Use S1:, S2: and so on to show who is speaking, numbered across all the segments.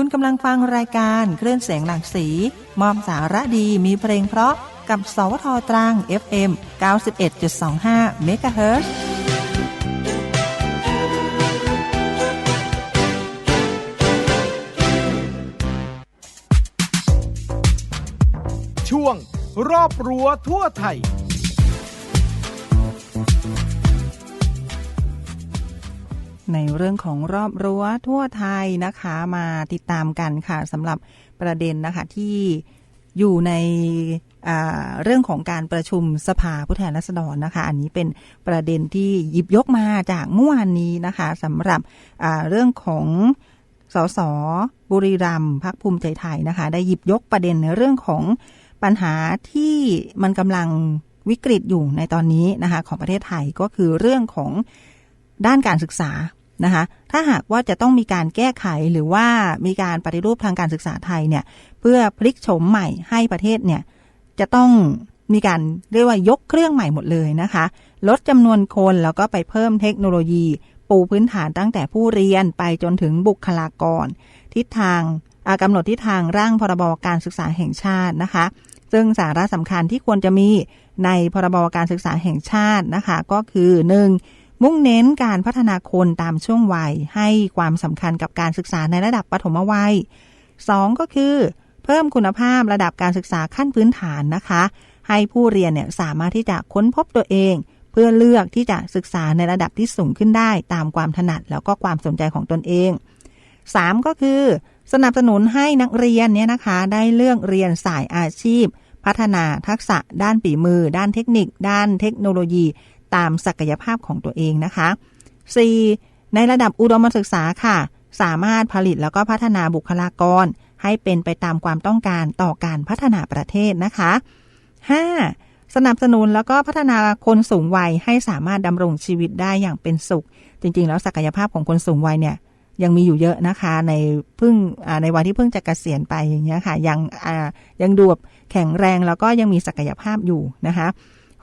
S1: คุณกำลังฟังรายการเคลื่อนเสียงหลากสี มอบสาระดีมีเพลงเพราะกับ สวทตรัง FM 91.25 MHz
S2: ช่วงรอบรั้วทั่วไทย
S1: ในเรื่องของรอบรั้วทั่วไทยนะคะมาติดตามกันค่ะสำหรับประเด็นนะคะที่อยู่ในเรื่องของการประชุมสภาผู้แทนราษฎรนะคะ อันนี้เป็นประเด็นที่หยิบยกมาจากเมื่อวานนี้นะคะสำหรับเรื่องของสสบุรีรัมพักภูมิใจไทยนะคะ ได้หยิบยกประเด็นในเรื่องของปัญหาที่มันกำลังวิกฤตอยู่ในตอนนี้นะคะ ของประเทศไทยก็คือเรื่องของด้านการศึกษา นะคะถ้าหากว่าจะต้องมีการแก้ไขหรือว่ามีการปฏิรูปทางการศึกษาไทยเนี่ยเพื่อพลิกโฉมใหม่ให้ประเทศเนี่ยจะต้องมีการเรียกว่ายกเครื่องใหม่หมดเลยนะคะ ลดจำนวนคนแล้วก็ไปเพิ่มเทคโนโลยี ปูพื้นฐานตั้งแต่ผู้เรียนไปจนถึงบุคลากร ทิศทางอ่ากำหนดทิศทางร่างพรบการศึกษาแห่งชาตินะคะ ซึ่งสาระสำคัญที่ควรจะมีในพรบการศึกษาแห่งชาตินะคะ ก็คือหนึ่ง มุ่งเน้นการพัฒนาคนตามช่วงวัย ให้ความสำคัญกับการศึกษาในระดับปฐมวัย 2 ก็คือ เพิ่มคุณภาพระดับการศึกษาขั้นพื้นฐานนะคะ ให้ผู้เรียนเนี่ยสามารถที่จะค้นพบตัวเอง เพื่อเลือกที่จะศึกษาในระดับที่สูงขึ้นได้ ตามความถนัดแล้วก็ความสนใจของตนเอง 3 ก็คือ สนับสนุนให้นักเรียนเนี่ยนะคะ ได้เลือกเรียนสายอาชีพพัฒนาทักษะด้านฝีมือ ด้านเทคนิค ด้านเทคโนโลยี ตามศักยภาพของตัวเองนะคะ 4. ในระดับอุดมศึกษาค่ะ สามารถผลิตแล้วก็พัฒนาบุคลากร ให้เป็นไปตามความต้องการต่อการพัฒนาประเทศนะคะ 5. สนับสนุนแล้วก็พัฒนาคนสูงวัยให้สามารถดำรงชีวิตได้อย่างเป็นสุข จริง ๆ แล้วศักยภาพของคนสูงวัยเนี่ยยังมีอยู่เยอะนะคะ ในเพิ่งในวันที่เพิ่งจะเกษียณไปอย่างเงี้ยค่ะยังยังดูแบบแข็งแรงแล้วก็ยังมีศักยภาพอยู่นะคะ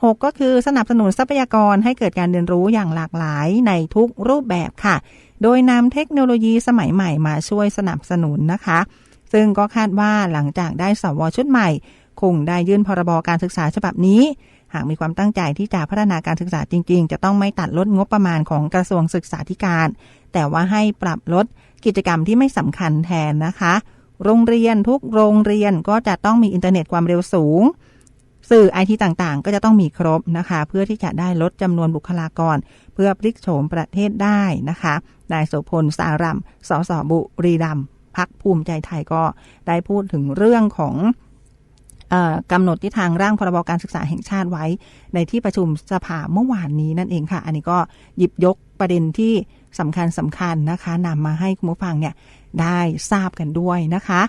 S1: 6 ก็คือสนับสนุนทรัพยากรให้เกิดการเรียนรู้อย่างหลากหลายในทุกรูปแบบค่ะ โดยนำเทคโนโลยีสมัยใหม่มาช่วยสนับสนุนนะคะ ซึ่งก็คาดว่าหลังจากได้สวชุดใหม่ คงได้ยื่นพรบการศึกษาฉบับนี้ หากมีความตั้งใจที่จะพัฒนาการศึกษาจริง ๆ จะต้องไม่ตัดลดงบประมาณของกระทรวงศึกษาธิการ แต่ว่าให้ปรับลดกิจกรรมที่ไม่สำคัญแทนนะคะ โรงเรียนทุกโรงเรียนก็จะต้องมีอินเทอร์เน็ตความเร็วสูง สื่อไอทีต่างๆ ก็จะต้องมีครบนะคะ เพื่อที่จะได้ลดจำนวนบุคลากร เพื่อพลิกโฉมประเทศได้นะคะนายโสพลสารัมสสบุรีรัมพักภูมิใจไทยก็ได้พูดถึงเรื่องของกำหนดทิศทางร่างพรบการศึกษาแห่งชาติไว้ ในที่ประชุมสภาเมื่อวานนี้นั่นเองค่ะ อันนี้ก็หยิบยกประเด็นที่สำคัญสำคัญนะคะนำมาให้คุณผู้ฟังเนี่ยได้ทราบกันด้วยนะคะ